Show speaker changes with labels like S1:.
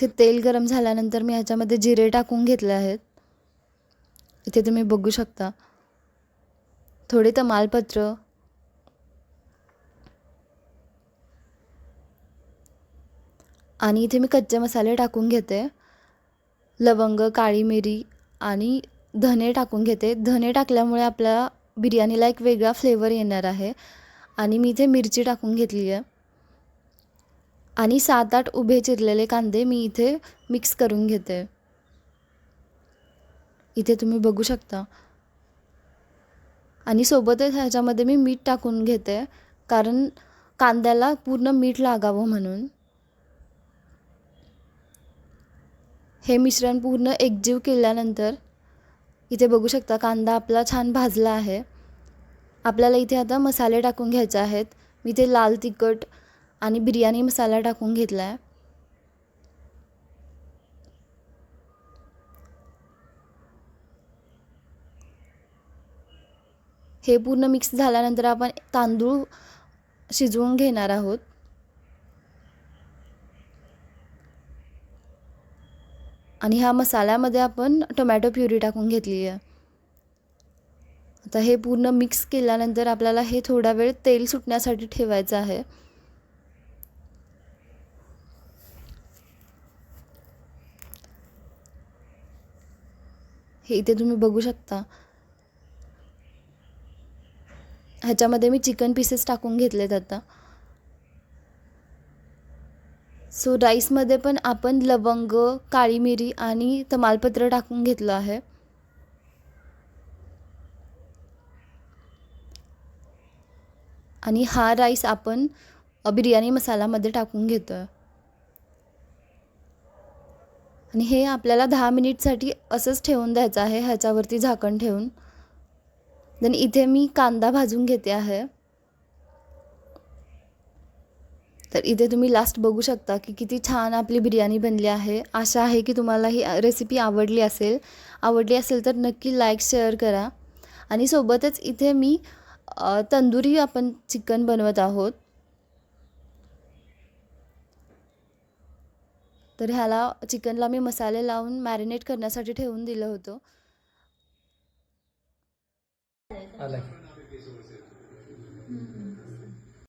S1: ते तेल गरम झाल्यानंतर मी ह्याच्यामध्ये जिरे टाकून घेतले आहेत. इथे तुम्ही बघू शकता. थोडे तमालपत्र. आणि इथे मी कच्चे मसाले टाकून घेते. लवंग काळी मिरी आणि धने टाकून घेते. धने टाकल्यामुळे आपल्या बिर्याणीला एक वेगळा फ्लेवर येणार आहे. आणि मी इथे मिरची टाकून घेतली आहे. आणि सात आठ उभे चिरलेले कांदे मी इथे मिक्स करून घेते. इथे तुम्ही बघू शकता. आणि सोबतच ह्याच्यामध्ये मी मीठ टाकून घेते कारण कांद्याला पूर्ण मीठ लागावं म्हणून. हे मिश्रण पूर्ण एकजीव केल्यानंतर इथे बघू शकता कांदा आपला छान भाजला आहे. आपल्याला इथे आता मसाले टाकून घ्यायचे आहेत. मी इथे लाल तिखट आणि बिर्याणी मसाला टाकून घेतला आहे हे पूर्ण मिक्स झाल्यानंतर आपण तांदूळ शिजवून घेणार आहोत. आणि ह्या मसाल्यामध्ये आपण टोमॅटो प्युरी टाकून घेतली आहे. आता हे पूर्ण मिक्स केल्यानंतर आपल्याला हे थोडा वेळ तेल सुटण्यासाठी ठेवायचं आहे. हे इथे तुम्ही बघू शकता. ह्याच्यामध्ये मी चिकन पीसेस टाकून घेतलेत आता. सो राईसमध्ये पण आपण लवंग काळी मिरी आणि तमालपत्र टाकून घेतलं आहे. आणि हा राईस आपण बिर्याणी मसालामध्ये टाकून घेतो आहे आणि हे आपल्याला दहा मिनिटसाठी असंच ठेवून द्यायचं आहे ह्याच्यावरती झाकण ठेवून. देन इथे मी कांदा भाजून घेते आहे. तर इथे तुम्ही लास्ट बघू शकता की किती छान आपली बिर्याणी बनली आहे. आशा आहे की तुम्हाला ही रेसिपी आवडली असेल. आवडली असेल तर नक्की लाईक शेअर करा. आणि सोबतच इथे मी तंदुरी आपण चिकन बनवत आहोत. तर ह्याला चिकनला मी मसाले लावून मॅरिनेट करण्यासाठी ठेवून दिलं होतं.